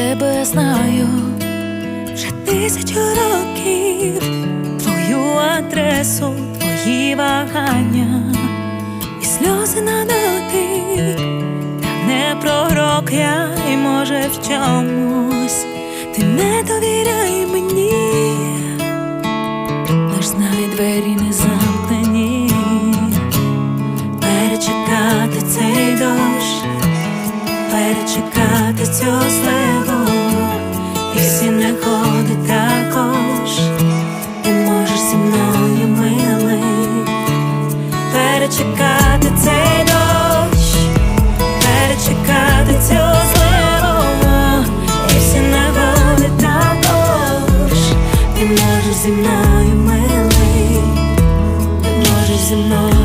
тебе знаю вже тисячу років. Твою адресу, твої вагання і сльози на дотик. Та не пророк я, і може в чомусь. Ти не довіряй мені, лиш знай двері не замкнені, перечекати цей дощ перечекати цю зливу перечекати цей дощ, перечекати цю зливу. І всі негоди також ти можеш зі мною милий, ти можеш зі мною